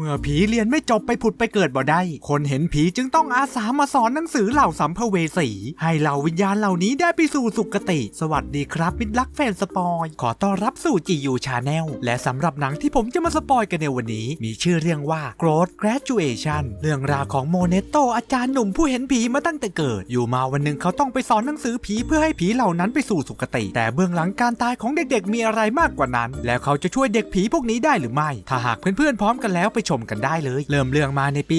เมื่อผีเรียนไม่จบไปผุดไปเกิดบ่ได้ คนเห็นผีจึงต้องอาสามาสอนหนังสือเหล่าสัมภเวสี ให้เหล่าวิญญาณเหล่านี้ได้ไปสู่สุคติ สวัสดีครับมิตรักแฟนสปอย ขอต้อนรับสู่จียูชาแนลและสำหรับหนังที่ผมจะมาสปอยกันในวันนี้ มีชื่อเรื่องว่า Growth Graduation เรื่องราวของโมเนโตอาจารย์หนุ่มผู้เห็นผีมาตั้งแต่เกิด อยู่มาวันหนึ่งเขาต้องไปสอนหนังสือผีเพื่อให้ผีเหล่านั้นไปสู่สุคติ แต่เบื้องหลังการตายของเด็กๆ มีอะไรมากกว่านั้น แล้วเขาจะช่วยเด็กผีพวกนี้ได้หรือไม่ ถ้าหากเพื่อนๆพร้อมกันแล้วไปชมกันได้เลย เริ่มเรื่องมาในปี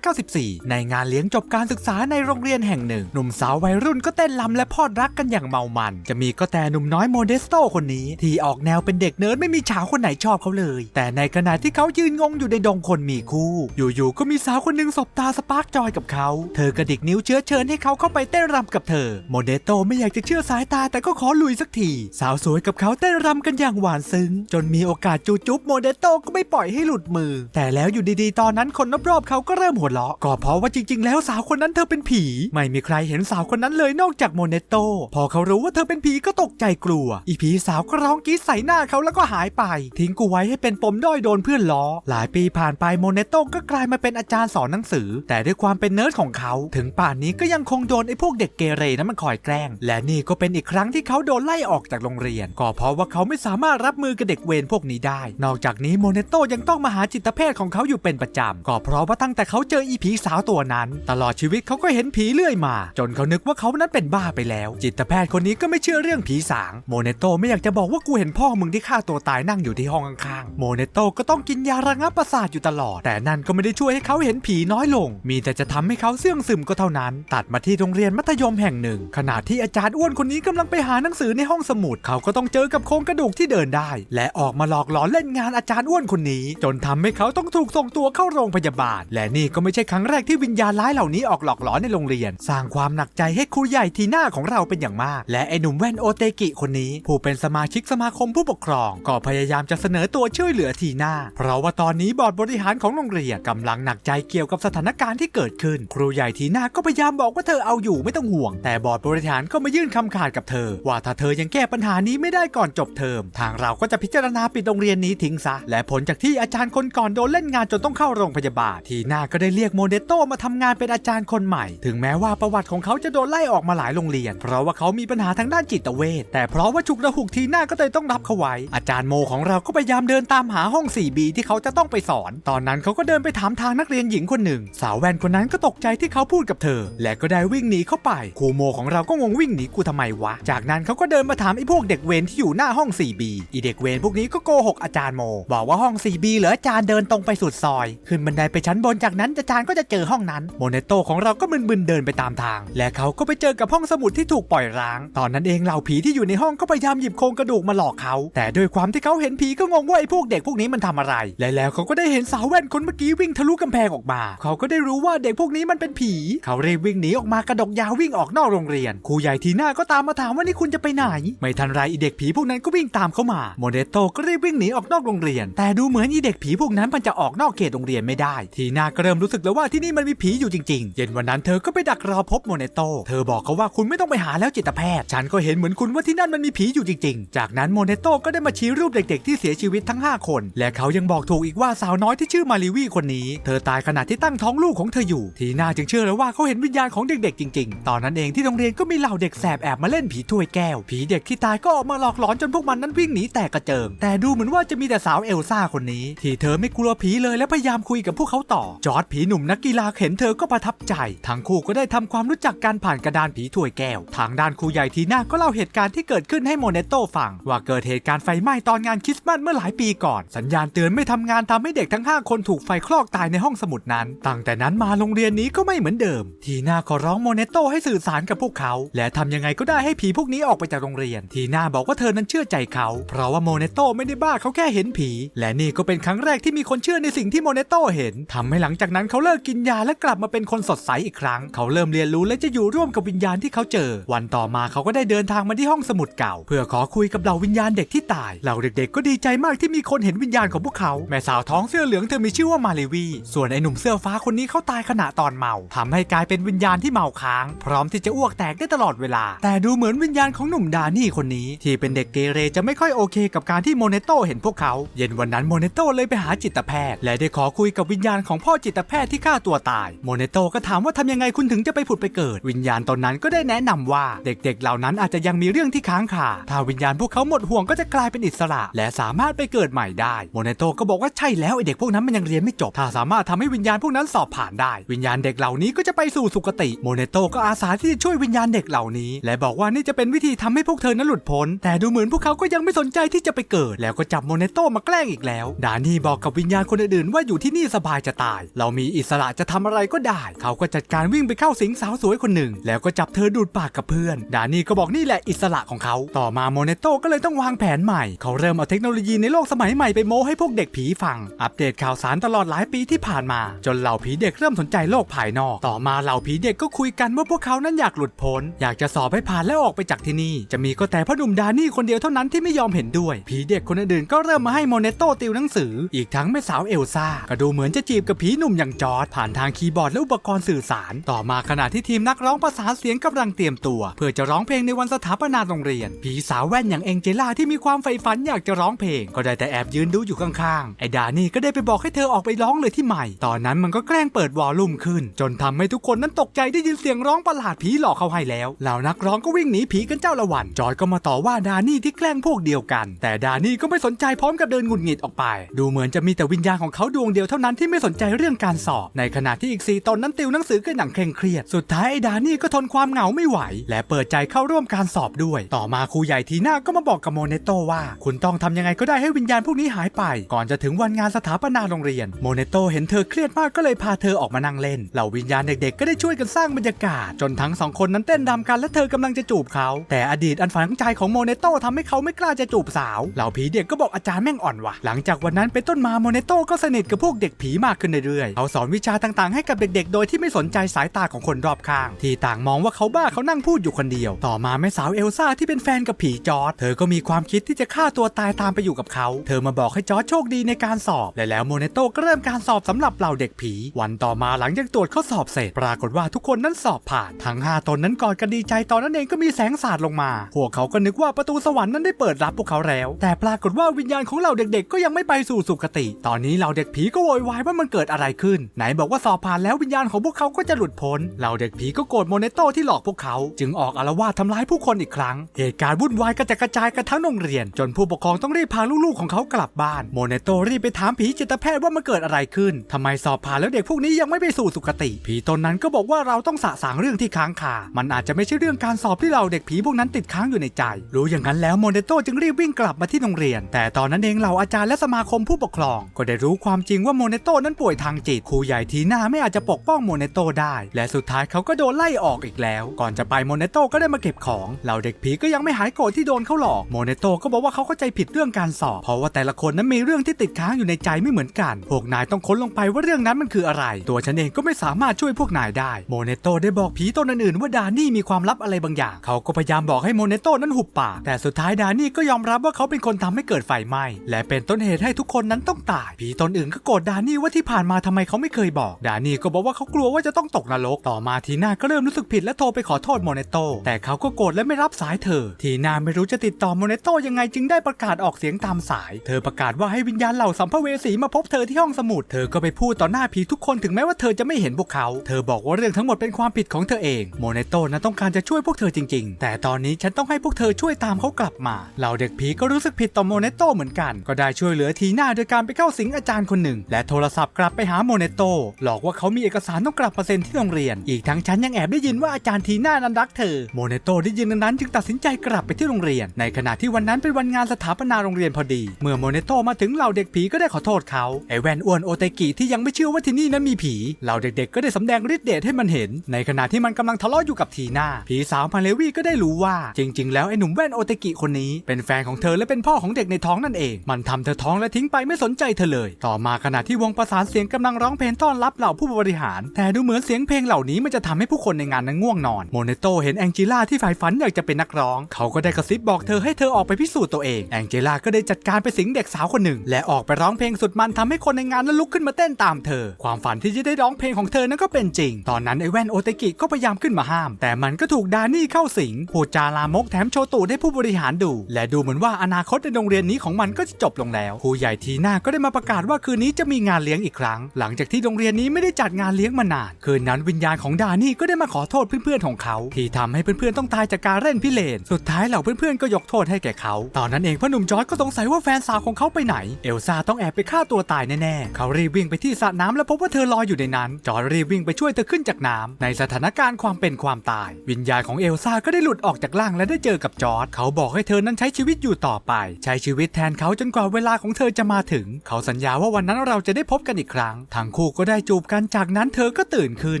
1994 ในงานเลี้ยงจบการศึกษาในโรงเรียนแห่งหนึ่ง หนุ่มสาววัยรุ่นก็เต้นรำและพอดรักกันอย่างเมามัน จะมีก็แต่หนุ่มน้อยโมเดสโตคนนี้ ที่ออกแนวเป็นเด็กเนิร์ดไม่มีฉาวคนไหนชอบเขาเลย แต่ในขณะที่เขายืนงงอยู่ในดงคนมีคู่ อยู่ๆก็มีสาวคนหนึ่งสบตาสปาร์กจอยกับเขา เธอกระดิกนิ้วเชื้อเชิญให้เขาเข้าไปเต้นรำกับเธอ โมเดสโตไม่อยากจะเชื่อสายตาแต่ก็ขอลุยสักที สาวสวยกับเขาเต้นรำกันอย่างหวานซึ้ง จนมีโอกาสจูจุ๊บโมเดสโตก็ไม่ปล่อยให้หลุดมือแต่แล้วอยู่ดีๆ ตอนนั้นคนรอบๆเขาก็เริ่มหัวเราะก็เพราะว่าจริง ๆ แล้วสาวคนนั้นเธอเป็นผี ไม่มีใครเห็นสาวคนนั้นเลยนอกจากโมเนโตพอเขารู้ว่าเธอเป็นผีก็ตกใจกลัว อีผีสาวก็ร้องกรีดใส่หน้าเขาแล้วก็หายไป ทิ้งกูไว้ให้เป็นปมด้อยโดนเพื่อนล้อ หลายปีผ่านไปโมเนโตก็กลายมาเป็นอาจารย์สอนหนังสือ แต่ด้วยความเป็นเนิร์ดของเขา ถึงป่านนี้ก็ยังคงโดนไอ้พวกเด็กเกเรนั้นมันคอยแกล้ง และนี่ก็เป็นอีกครั้งที่เขาโดนไล่ออกจากโรงเรียน ก็เพราะว่าเขาไม่สามารถรับมือกับเด็กเวรพวกนี้ได้ นอกจากนี้โมเนโตยังต้องมาหาจิตแพทย์ของเขาอยู่เป็นประจำก็เพราะว่าตั้งแต่เขาเจออีผีสาวตัวนั้น ตลอดชีวิตเขาก็เห็นผีเรื่อยมา จนเขานึกว่าเขานั้นเป็นบ้าไปแล้ว จิตแพทย์คนนี้ก็ไม่เชื่อเรื่องผีสางโมเนโตไม่อยากจะบอกว่ากูเห็นพ่อมึงที่ฆ่าตัวตายนั่งอยู่ที่ห้องข้างๆโมเนโตก็ต้องกินยาระงับประสาทอยู่ตลอด แต่นั่นก็ไม่ได้ช่วยให้เขาเห็นผีน้อยลง มีแต่จะทำให้เขาเสื่องซึมก็เท่านั้น ตัดมาที่โรงเรียนมัธยมแห่งหนึ่ง ขณะที่อาจารย์อ้วนคนนี้กำลังไปหาหนังสือในห้องสมุด เขาก็ต้องเจอกับโครงกระดูกที่เดินได้ และออกมาหลอกหลอนเล่นงานอาจารย์อ้วนคนนี้ จนทำให้เขาต้องถูกส่งตัวเข้าโรงพยาบาล และนี่ก็ไม่ใช่ครั้งแรกที่วิญญาณร้ายเหล่านี้ออกหลอกหลอนในโรงเรียน สร้างความหนักใจให้ครูใหญ่ทีหน้าของเราเป็นอย่างมาก และไอ้หนุ่มแว่นโอเตกิคนนี้ ผู้เป็นสมาชิกสมาคมผู้ปกครอง ก็พยายามจะเสนอตัวช่วยเหลือทีหน้า เพราะว่าตอนนี้บอร์ดบริหารของโรงเรียนกำลังหนักใจเกี่ยวกับสถานการณ์ที่เกิดขึ้น ครูใหญ่ทีหน้าก็พยายามบอกว่าเธอเอาอยู่ไม่ต้องห่วง แต่บอร์ดบริหารก็มายื่นคำขาดกับเธอ ว่าถ้าเธอยังแก้ปัญหานี้ไม่ได้ก่อนจบเทอมทางเราก็จะพิจารณาปิดโรงเรียนนี้ทิ้งซะและผลจากที่อาจารย์คนก่อนโดดนเล่นงานจนต้องเข้าโรงพยาบาล ทีน้าก็ได้เรียกโมเดโตมาทำงานเป็นอาจารย์คนใหม่ ถึงแม้ว่าประวัติของเขาจะโดนไล่ออกมาหลายโรงเรียน เพราะว่าเขามีปัญหาทางด้านจิตเวชแต่เพราะว่าฉุกระหุกทีน้าก็เลยต้องรับเขาไว้ อาจารย์โมของเราก็พยายามเดินตามหาห้อง 4B ที่เขาจะต้องไปสอน ตอนนั้นเขาก็เดินไปถามทางนักเรียนหญิงคนหนึ่ง สาวแว่นคนนั้นก็ตกใจที่เขาพูดกับเธอ และก็ได้วิ่งหนีเข้าไปครูโมของเราก็งงวิ่งหนีกูทำไมวะ จากนั้นเขาก็เดินมาถามไอ้พวกเด็กเวรที่อยู่หน้าห้อง 4B อีเด็กเวรพวกนี้ก็โกหกอาจารย์โม บอกว่าห้อง 4B เหรออาจารย์เดินตรงไปสุดซอย ขึ้นบันไดไปชั้นบนจากนั้นจาร์ก็จะเจอห้องนั้นโมเนโตของเราก็มึนๆเดินไปตามทาง และเขาก็ไปเจอกับห้องสมุดที่ถูกปล่อยร้าง ตอนนั้นเองเหล่าผีที่อยู่ในห้องก็พยายามหยิบโครงกระดูกมาหลอกเขา แต่ด้วยความที่เขาเห็นผีก็งงว่าไอ้พวกเด็กพวกนี้มันทำอะไร และแล้วเขาก็ได้เห็นสาวแว่นคนเมื่อกี้วิ่งทะลุกำแพงออกมา เขาก็ได้รู้ว่าเด็กพวกนี้มันเป็นผี เขาเรีบวิ่งหนีออกมากระดกยาววิ่งออกนอกโรงเรียนครูใหญ่ทีหน้าก็ตามมาถามว่านี่คุณจะไปไหน ไม่ทันไรอีเด็กผีพวกนั้นก็วิ่งตามเข้ามาโมเดโตก็รีบวิ่งหนีออกนอกโรงเรียน แต่ดูเหมือนอีเด็กผีพวกนั้นมันจะออกนอกเขตโรงเรียนไม่ได้ ทีน้าก็เริ่มรู้สึกแล้วว่าที่นี่มันมีผีอยู่จริงๆ เย็นวันนั้นเธอก็ไปดักรอพบโมเนโต เธอบอกเขาว่าคุณไม่ต้องไปหาแล้วจิตแพทย์ ฉันก็เห็นเหมือนคุณว่าที่นั่นมันมีผีอยู่จริงๆ จากนั้นโมเนโตก็ได้มาชี้รูปเด็กๆที่เสียชีวิตทั้ง 5 คน และเขายังบอกถูกอีกว่าสาวน้อยที่ชื่อมาริวีคนนี้ เธอตายขณะที่ตั้งท้องลูกของเธออยู่ ทีน่าจึงเชื่อแล้วว่าเขาเห็นวิญญาณของเด็กๆจริงๆ ตอนนั้นเองที่โรงเรียนก็มีเหล่าเด็กแสบแอบมาเล่นผีถ้วยแก้ว ผีเด็กที่ตายก็ออกมาหลอกหลอนจนพวกมันนั้นวิ่งหนีแตกกระเจิง แต่ดูเหมือนว่าจะมีแต่สาวเอลซ่าคนนี้ ที่เธอไม่กลัวผีเลยและพยายามคุยกับพวกเขาต่อ จอร์ดผีหนุ่มนักกีฬาเห็นเธอก็ประทับใจ ทั้งคู่ก็ได้ทำความรู้จักการผ่านกระดานผีถ้วยแก้ว ทางด้านครูใหญ่ทีน่าก็เล่าเหตุการณ์ที่เกิดขึ้นให้โมเนโตฟัง ว่าเกิดเหตุการณ์ไฟไหม้ตอนงานคริสต์มาสเมื่อหลายปีก่อน สัญญาณเตือนไม่ทำงานทำให้เด็กทั้ง 5 คนถูกไฟคลอกตายในห้องสมุดนั้น ตั้งแต่นั้นมาโรงเรียนนี้ก็ไม่เหมือนเดิม ทีน่าขอร้องโมเนโตให้สื่อสารกับพวกเขา และทำยังไงก็ได้ให้ผีพวกนี้ออกไปจากโรงเรียน ทีน่าบอกว่าเธอนั้นเชื่อใจเขา เพราะว่าโมเนโตไม่ได้บ้าเขาแค่เห็นผี และนี่ก็เป็นครั้งแรกที่มีคนเชื่อในสิ่งที่โมเนโตเห็นทำให้หลังจากนั้นเขาเลิกกินยาและกลับมาเป็นคนสดใสอีกครั้ง เขาเริ่มเรียนรู้และจะอยู่ร่วมกับวิญญาณที่เขาเจอ วันต่อมาเขาก็ได้เดินทางมาที่ห้องสมุดเก่า เพื่อขอคุยกับเหล่าวิญญาณเด็กที่ตายเหล่าเด็กๆ ก็ดีใจมากที่มีคนเห็นวิญญาณของพวกเขาแม่สาวท้องเสื้อเหลืองเธอมีชื่อว่ามาเลวี ส่วนไอ้หนุ่มเสื้อฟ้าคนนี้เขาตายขณะตอนเมาทำให้กลายเป็นวิญญาณที่เมาค้าง พร้อมที่จะอ้วกแตกได้ตลอดเวลา แต่ดูเหมือนวิญญาณของหนุ่มดานี่คนนี้ ที่เป็นเด็กเกเรจะไม่ค่อยโอเค กับการที่โมเนโตเห็นพวกเขา เย็นวันนั้นโมเนโตเลยไปหาจิตตแพทย์ และได้ขอคุยกับวิญญาณของพ่อจิตแพทย์ที่ฆ่าตัวตาย โมเนโตก็ถามว่าทำยังไงคุณถึงจะไปผุดไปเกิด วิญญาณตอนนั้นก็ได้แนะนำว่า เด็กๆ เหล่านั้นอาจจะยังมีเรื่องที่ค้างคาถ้าวิญญาณพวกเขาหมดห่วงก็จะกลายเป็นอิสระ และสามารถไปเกิดใหม่ได้โมเนโตก็บอกว่าใช่แล้วไอเด็กพวกนั้นมันยังเรียนไม่จบ ถ้าสามารถทำให้วิญญาณพวกนั้นสอบผ่านได้ วิญญาณเด็กเหล่านี้ก็จะไปสู่สุคติโมเนโตก็อาสาที่จะช่วยวิญญาณเด็กเหล่านี้ และบอกว่านี่จะเป็นวิธีทำให้พวกเธอนั้นหลุดพ้น แต่ดูเหมือนพวกเขาก็ยังไม่สนใจที่จะไปเกิด แล้วก็จับโมเนโตมาแกล้งอีกแล้ว ดานี่บอกกับวิญญาณคนอื่นๆว่าอยู่ที่นี่สบายจะตาย เรามีอิสระจะทำอะไรก็ได้ เขาก็จัดการวิ่งไปเข้าสิงสาวสวยคนหนึ่ง แล้วก็จับเธอดูดปากกับเพื่อน ดานี่ก็บอกนี่แหละอิสระของเขา ต่อมาโมเนโตก็เลยต้องวางแผนใหม่ เขาเริ่มเอาเทคโนโลยีในโลกสมัยใหม่ไปโม้ให้พวกเด็กผีฟัง อัปเดตข่าวสารตลอดหลายปีที่ผ่านมา จนเหล่าผีเด็กเริ่มสนใจโลกภายนอก ต่อมาเหล่าผีเด็กก็คุยกันว่าพวกเขานั้นอยากหลุดพ้น อยากจะสอบให้ผ่านและออกไปจากที่นี่ จะมีก็แต่พ่อหนุ่มดานี่คนเดียวเท่านั้นที่ไม่ยอมเห็นด้วย ผีเด็กคนอื่นๆก็เริ่มมาให้โมเนโตติวหนังสือ อีกทั้งแม่สาวเอลซ่าก็ดูเหมือนจะจีบกับผีหนุ่มอย่างจอร์ดผ่านทางคีย์บอร์ดและอุปกรณ์สื่อสาร ต่อมาขณะที่ทีมนักร้องประสานเสียงกำลังเตรียมตัว เพื่อจะร้องเพลงในวันสถาปนาโรงเรียน ผีสาวแว่นอย่างเองเจล่าที่มีความใฝ่ฝันอยากจะร้องเพลง ก็ได้แต่แอบยืนดูอยู่ข้างๆไอ้ดานี่ก็ได้ไปบอกให้เธอออกไปร้องเลยที่ใหม่ ตอนนั้นมันก็แกล้งเปิดวอลลุ่มขึ้น จนทำให้ทุกคนนั้นตกใจได้ยินเสียงร้องประหลาดผีหลอกเขาให้แล้วเหล่านักร้องก็วิ่งหนีผีกันเจ้าละวันจอยก็มาต่อว่าดานี่ที่แกล้งพวกเดียวกัน แต่ดานี่ก็ไม่สนใจพร้อมกับเดินหงุดหงิดออกไป ดูเหมือนจะมีแต่วิญญาณของเขาดวงเดียวเท่านั้นที่ไม่สนใจเรื่องการสอบ ในขณะที่อีกสี่ตนนั้นติวหนังสือกันอย่างเคร่งเครียด สุดท้ายไอ้ดานี่ก็ทนความเหงาไม่ไหว และเปิดใจเข้าร่วมการสอบด้วย ต่อมาครูใหญ่ทีน่าก็มาบอกกับโมเนโตว่า คุณต้องทำยังไงก็ได้ให้วิญญาณพวกนี้หายไป ก่อนจะถึงวันงานสถาปนาโรงเรียน โมเนโตเห็นเธอเครียดมากก็เลยพาเธอออกมานั่งเล่น เหล่าวิญญาณเด็กๆ ก็ได้ช่วยกันสร้างบรรยากาศ จนทั้งสองคนนั้นเต้นรำกันและเธอกำลังจะจูบเขา แต่อดีตอันฝังใจของโมเนโตทำให้เขาไม่กล้าจะจูบสาว เหล่าผีเด็กก็บอกอาจารย์แม่งอ่อนว่ะ หลังจากวันนั้นเป็นต้นมาโมเนโตก็สนิทกับพวกเด็กผีมากขึ้นเรื่อยๆเขาสอนวิชาต่างๆให้กับเด็กๆ โดยที่ไม่สนใจสายตาของคนรอบข้าง ที่ต่างมองว่าเขาบ้าเขานั่งพูดอยู่คนเดียว ต่อมาแม่สาวเอลซ่าที่เป็นแฟนกับผีจอร์ดเธอก็มีความคิดที่จะฆ่าตัวตายตามไปอยู่กับเขา เธอมาบอกให้จอร์ดโชคดีในการสอบ และแล้วโมเนโตก็เริ่มการสอบสำหรับเหล่าเด็กผี วันต่อมาหลังจากตรวจข้อสอบเสร็จ ปรากฏว่าทุกคนนั้นสอบผ่าน ทั้งห้าตนนั้นกอดกันดีใจตอนนั้นเองก็มีแสงสาดลงมา พวกเขาก็นึกว่าประตูสวรรค์นั้นได้เปิดรับพวกเขาแล้ว แต่ปรากฏว่าวิญญาณของเหล่าเด็กๆ ก็ยังไม่ไปสู่สุคติตอนนี้เหล่าเด็กผีก็โวยวายว่ามันเกิดอะไรขึ้น ไหนบอกว่าสอบผ่านแล้ววิญญาณของพวกเขาก็จะหลุดพ้นเหล่าเด็กผีก็โกรธโมเนโตที่หลอกพวกเขา จึงออกอาละวาดทำร้ายผู้คนอีกครั้ง เหตุการณ์วุ่นวายกระจัดกระจายกันทั้งโรงเรียน จนผู้ปกครองต้องรีบพาลูกๆของเขากลับบ้านโมเนโตรีบไปถามผีจิตแพทย์ว่ามันเกิดอะไรขึ้นทำไมสอบผ่านแล้วเด็กพวกนี้ยังไม่ไปสู่สุคติ ผีตนนั้นก็บอกว่าเราต้องสะสางเรื่องที่ค้างคา มันอาจจะไม่ใช่เรื่องการสอบที่เราเด็กผีพวกนั้นติดค้างอยู่ในใจ รู้อย่างนั้นแล้วโมเนโตจึงรีบวิ่งกลับมาที่โรงเรียน แต่ตอนนั้นเองเหล่าอาจารย์และสมาคมผู้ปกครองก็ได้รู้ความจริงว่าโมเนโตนั้นป่วยทางจิตครูใหญ่ทีน่าไม่อาจจะปกป้องโมเนโตได้ และสุดท้ายเขาก็โดนไล่ออกอีกแล้ว ก่อนจะไปโมเนโตก็ได้มาเก็บของเหล่าเด็กผีก็ยังไม่หายโกรธที่โดนเขาหลอกโมเนโตก็บอกว่าเขาเข้าใจผิดเรื่องการสอบ เพราะว่าแต่ละคนนั้นมีเรื่องที่ติดค้างอยู่ในใจไม่เหมือนกัน พวกนายต้องค้นลงไปว่าเรื่องนั้นมันคืออะไร ตัวฉันเองก็ไม่สามารถช่วยพวกนายได้โมเนโตได้บอกผีตนอื่นๆว่าดานี่มีความลับอะไรบางอย่าง เขาก็พยายามบอกให้โมเนโตนั้นหุบปากแต่สุดท้ายดานี่ก็ยอมรับว่าเขาเป็นคนทำให้เกิดไฟไหม้และเป็นต้นเหตุให้ทุกคนนั้นต้องตายผีตนอื่นก็โกรธดานี่ว่าที่ผ่านมาทำไมเขาไม่เคยบอก ดานี่ก็บอกว่าเขากลัวว่าจะต้องตกนรก ต่อมาทีน่าก็เริ่มรู้สึกผิดและโทรไปขอโทษโมเนโต แต่เขาก็โกรธและไม่รับสายเธอ ทีน่าไม่รู้จะติดต่อโมเนโตยังไงจึงได้ประกาศออกเสียงตามสาย เธอประกาศว่าให้วิญญาณเหล่าสัมภเวสีมาพบเธอที่ห้องสมุด เธอก็ไปพูดต่อหน้าผีทุกคนถึงแม้ว่าเธอจะไม่เห็นพวกเขา เธอบอกว่าเรื่องทั้งหมดเป็นความผิดของเธอเอง โมเนโตนั้นต้องการจะช่วยพวกเธอจริง ๆ แต่ตอนนี้ฉันต้องให้พวกเธอช่วยตามเขากลับมา เหล่าเด็กผีก็รู้สึกผิดต่อโมเนโตเหมือนกัน ก็ได้ช่วยเหลือทีน่าโดยการไปเข้าสิงอาจารย์คนหนึ่ง และโทรศัพท์กลับไปหาโมเนโต หลอกว่าเขามีเอกสารต้องกลับมาเซ็นที่โรงเรียน อีกทั้งฉันยังแอบได้ยินว่าอาจารย์ทีน่านั้นรักเธอ โมเนโตได้ยินดังนั้นจึงตัดสินใจกลับไปที่โรงเรียน ในขณะที่วันนั้นเป็นวันงานสถาปนาโรงเรียนพอดี เมื่อโมเนโตมาถึงเหล่าเด็กผีก็ได้ขอโทษเขา ไอแวนอ้วนโอเตกิที่ยังไม่เชื่อว่าที่นี่นั้นมีผี เหล่าเด็กๆ ก็ได้สำแดงฤทธิ์เดชให้มันเห็น ในขณะที่มันกำลังทะเลาะอยู่กับทีน่า ผีสาวพาเลวีก็ได้รู้ว่า จริง ๆ แล้วไอหนุ่มแว่นโอเตกิคนนี้ เป็นแฟนของเธอและเป็นพ่อของเด็กในท้องนั่นเอง มันทำเธอท้องและทิ้งไปไม่สนใจเธอเลย ต่อมาขณะที่วงประสานเสียงกำลังร้องเพลงต้อนรับเหล่าผู้บริหาร แต่ดูเหมือนเสียงเพลงเหล่านี้มันจะทำให้ผู้คนในงานนั้นง่วงนอน โมเนโตเห็นแองจิล่าที่ฝ่ายฝันอยากจะเป็นนักร้อง เขาก็ได้กระซิบบอกเธอให้เธอออกไปพิสูจน์ตัวเอง แองเจล่าก็ได้จัดการไปสิงเด็กสาวคนหนึ่ง และออกไปร้องเพลงสุดมันทำให้คนในงานนั้นลุกขึ้นมาเต้นตามเธอ ความฝันที่จะได้ร้องเพลงของเธอนั้นก็เป็นจริง ตอนนั้นไอแว่นโอเตกิก็พยายามขึ้นมาห้าม แต่มันก็ถูกดานี่เข้าสิงพูดจาลามกแถมโชตูดให้ผู้บริหารดู และดูเหมือนว่าอนาคตในโรงเรียนนี้ของมันก็จะจบลงแล้วครูใหญ่ทีน่าก็ได้มามาประกาศว่าคืนนี้จะมีงานเลี้ยงอีกครั้ง หลังจากที่โรงเรียนนี้ไม่ได้จัดงานเลี้ยงมานาน คืนนั้นวิญญาณของดานี่ก็ได้มาขอโทษเพื่อนๆของเขา ที่ทำให้เพื่อนๆต้องตายจากการเล่นพิเรนสุดท้ายเหล่าเพื่อนๆก็ยกโทษให้แก่เขา ตอนนั้นเองพ่อหนุ่มจอร์จก็สงสัยว่าแฟนสาวของเขาไปไหน เอลซ่าต้องแอบไปฆ่าตัวตายแน่ๆ เขารีบวิ่งไปที่สระน้ำแล้วพบว่าเธอลอยอยู่ในนั้น จอร์จรีบวิ่งไปช่วยเธอขึ้นจากน้ำในสถานการณ์ความเป็นความตาย วิญญาณของเอลซ่าก็ได้หลุดออกจากร่างและได้เจอกับจอร์จเขาบอกให้เธอนั้นใช้ชีวิตอยู่ต่อไป ใช้ชีวิตแทนเขาจนกว่าเวลาของเธอจะมาถึง เขาสัญญาว่าวันนั้นเราจะได้พบกันอีกครั้ง ทั้งคู่ก็ได้จูบกันจากนั้นเธอก็ตื่นขึ้น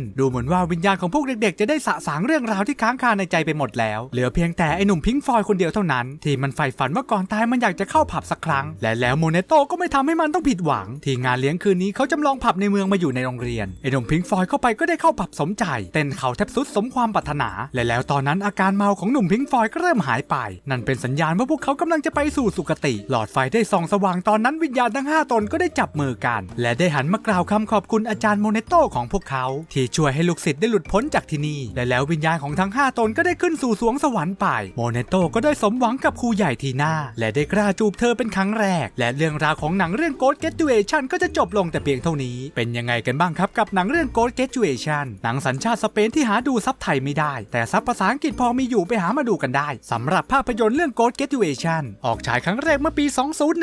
ดูเหมือนว่าวิญญาณของพวกเด็กๆ จะได้สะสางเรื่องราวที่ค้างคาในใจไปหมดแล้ว เหลือเพียงแต่ไอ้หนุ่มพิงค์ฟอยคนเดียวเท่านั้น ที่มันใฝ่ฝันว่าก่อนตายมันอยากจะเข้าผับสักครั้ง และแล้วโมเนโตก็ไม่ทำให้มันต้องผิดหวัง ที่งานเลี้ยงคืนนี้เขาจำลองผับในเมืองมาอยู่ในโรงเรียนไอ้หนุ่มพิงค์ฟอยเข้าไปก็ได้เข้าผับสมใจเต้นเขาแทบสุดสมความปรารถนา และแล้วตอนนั้นอาการเมาของหนุ่มพิงค์ฟอยก็เริ่มหายไป นั่นเป็นสัญญาณว่าพวกเขากำลังจะไปสู่สุคติ หลอดไฟได้ส่องสว่างตอนนั้นวิญญาณทั้งห้าตนก็ได้จับมือกัน และได้หันมากล่าวคำขอบคุณอาจารย์โมเนโตของพวกเขา ที่ช่วยให้ลูกศิษย์ได้หลุดพ้นจากที่นี่ และแล้ววิญญาณของทั้งห้าตนก็ได้ขึ้นสู่สวงสวรรค์ไป โมเนโตก็ได้สมหวังกับครูใหญ่ทีหน้า และได้กล้าจูบเธอเป็นครั้งแรก และเรื่องราวของหนังเรื่อง Ghost Graduation ก็จะจบลงแต่เพียงเท่านี้ เป็นยังไงกันบ้างครับกับหนังเรื่อง Ghost Graduation หนังสัญชาติสเปนที่หาดูซับไทยไม่ได้ แต่ซับภาษาอังกฤษพอมีอยู่ไปหามาดูกันได้สำหรับภาพยนตร์เรื่อง Ghost Graduation ออกฉายครั้งแรกเมื่อปี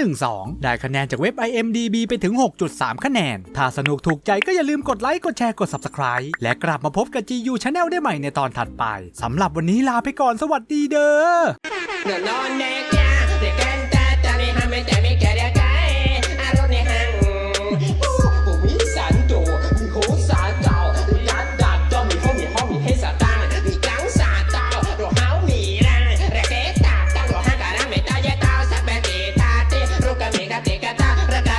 2012 ได้คะแนนจากเว็บ IMDB ไปถึง 6.3 คะแนน ถ้าสนุกถูกใจก็อย่าลืมกดไลค์ กดแชร์ กด Subscribe และกลับมาพบกับ GU Channel ได้ใหม่ในตอนถัดไป สำหรับวันนี้ลาไปก่อนสวัสดีเด้อ